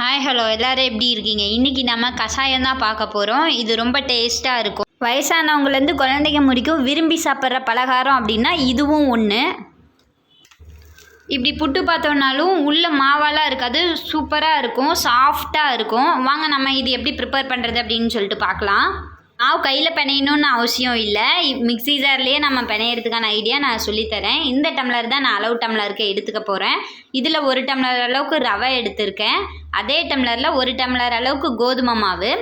Hi hello எல்லோரும் எப்படி இருக்கீங்க? இன்றைக்கி நம்ம கஷாயம் தான் பார்க்க போகிறோம் இது ரொம்ப டேஸ்ட்டாக இருக்கும். வயசானவங்கலேருந்து குழந்தைங்க முடிக்கும் விரும்பி சாப்பிட்ற பலகாரம் அப்படின்னா இதுவும் ஒன்று இப்படி புட்டு பார்த்தோம்னாலும் உள்ள மாவாலாம் இருக்காது. சூப்பராக இருக்கும். சாஃப்டாக இருக்கும். வாங்க நம்ம இது எப்படி ப்ரிப்பேர் பண்ணுறது அப்படின்னு சொல்லிட்டு பார்க்கலாம். மாவு கையில் பிணையணும்னு அவசியம் இல்லை. மிக்ஸி ஜார்லேயே நம்ம பிணையறதுக்கான ஐடியா நான் சொல்லித்தரேன். இந்த டம்ளர் தான் நான் அளவு டம்ளருக்கு எடுத்துக்க போகிறேன் இதில் ஒரு டம்ளர் அளவுக்கு ரவை எடுத்திருக்கேன். அதே டம்ளரில் ஒரு டம்ளர் அளவுக்கு கோதுமை மாவு.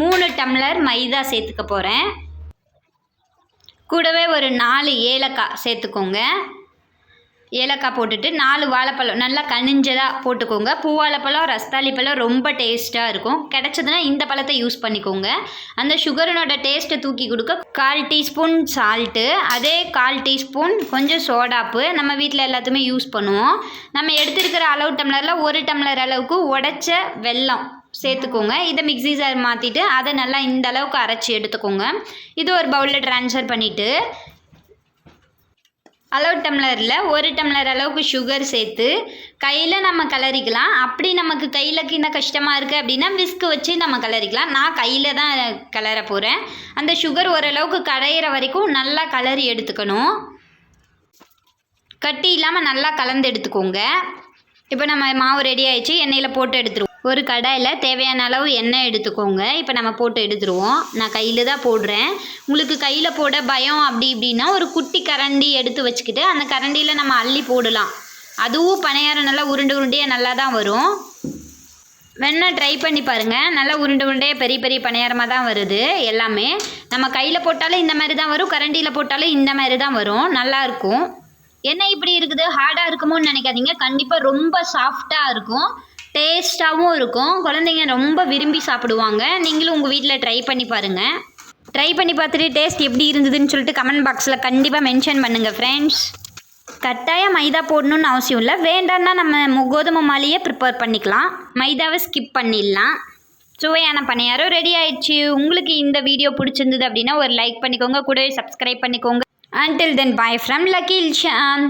மூணு டம்ளர் மைதா சேர்த்துக்க போகிறேன் கூடவே ஒரு நாலு ஏலக்காய் சேர்த்துக்கோங்க. ஏலக்காய் போட்டுட்டு நாலு வாழைப்பழம் நல்லா கனிஞ்சதாக போட்டுக்கோங்க. பூவாழைப்பழம் ரஸ்தாளி பழம் ரொம்ப டேஸ்ட்டாக இருக்கும். கிடச்சதுன்னா இந்த பழத்தை யூஸ் பண்ணிக்கோங்க. அந்த சுகரனோட டேஸ்ட்டை தூக்கி கொடுக்க கால் டீஸ்பூன் சால்ட்டு அதே கால் டீஸ்பூன் கொஞ்சம் சோடாப்பு நம்ம வீட்டில் எல்லாத்துமே யூஸ் பண்ணுவோம். நம்ம எடுத்துருக்கிற அளவு டம்ளரில் ஒரு டம்ளர் அளவுக்கு உடச்ச வெல்லம் சேர்த்துக்கோங்க. இதை மிக்ஸி ஜார் மாற்றிட்டு அதை நல்லா இந்த அளவுக்கு அரைச்சி எடுத்துக்கோங்க. இது ஒரு பவுலில் ட்ரான்ஸ்ஃபர் பண்ணிவிட்டு அளவு டம்ளரில் ஒரு டம்ளர் அளவுக்கு சுகர் சேர்த்து கையில் நம்ம கலரிக்கலாம். அப்படி நமக்கு கையில் கிண்ண கஷ்டமாக இருக்குது அப்படின்னா விஸ்க் வச்சு நம்ம கலரிக்கலாம். நான் கையில் தான் கலர போகிறேன் அந்த சுகர் ஓரளவுக்கு கரையிற வரைக்கும் நல்லா கலரி எடுத்துக்கணும். கட்டி இல்லாமல் நல்லா கலந்து எடுத்துக்கோங்க. இப்போ நம்ம மாவு ரெடி ஆயிடுச்சு. எண்ணெயில் போட்டு எடுத்துருவோம். ஒரு கடாயில் தேவையான அளவு எண்ணெய் எடுத்துக்கோங்க. இப்போ நம்ம போட்டு எடுத்துருவோம். நான் கையில் தான் போடுறேன். உங்களுக்கு கையில் போட பயம் அப்படி இப்படின்னா ஒரு குட்டி கரண்டி எடுத்து வச்சுக்கிட்டு அந்த கரண்டியில் நம்ம அள்ளி போடலாம். அதுவும் பணியாரம் நல்லா உருண்டு உருண்டையாக நல்லா தான் வரும். வேணால் ட்ரை பண்ணி பாருங்கள் நல்லா உருண்டை உருண்டையாக பெரிய பெரிய பணியாரமாக தான் வருது எல்லாமே. நம்ம கையில் போட்டாலும் இந்த மாதிரி தான் வரும். கரண்டியில் போட்டாலும் இந்த மாதிரி தான் வரும். நல்லாயிருக்கும் என்ன இப்படி இருக்குது? ஹார்டாக இருக்குமோன்னு நினைக்காதீங்க. கண்டிப்பாக ரொம்ப சாஃப்டாக இருக்கும். டேஸ்ட்டாகவும் இருக்கும். குழந்தைங்க ரொம்ப விரும்பி சாப்பிடுவாங்க. நீங்களும் உங்கள் வீட்டில் ட்ரை பண்ணி பாருங்கள் ட்ரை பண்ணி பார்த்துட்டு டேஸ்ட் எப்படி இருந்ததுன்னு சொல்லிட்டு கமெண்ட் பாக்ஸில் கண்டிப்பாக மென்ஷன் பண்ணுங்கள் ஃப்ரெண்ட்ஸ் கட்டாயம் மைதா போடணும்னு அவசியம் இல்லை. வேண்டாம்னா நம்ம கோதுமை மாலையே ப்ரிப்பேர் பண்ணிக்கலாம். மைதாவை ஸ்கிப் பண்ணிடலாம். சுவையான பணியாரம் ரெடி ஆயிடுச்சு. உங்களுக்கு இந்த வீடியோ பிடிச்சிருந்தது அப்படின்னா ஒரு லைக் பண்ணிக்கோங்க. கூடவே சப்ஸ்கிரைப் பண்ணிக்கோங்க. Until then bye from lucky Ilshan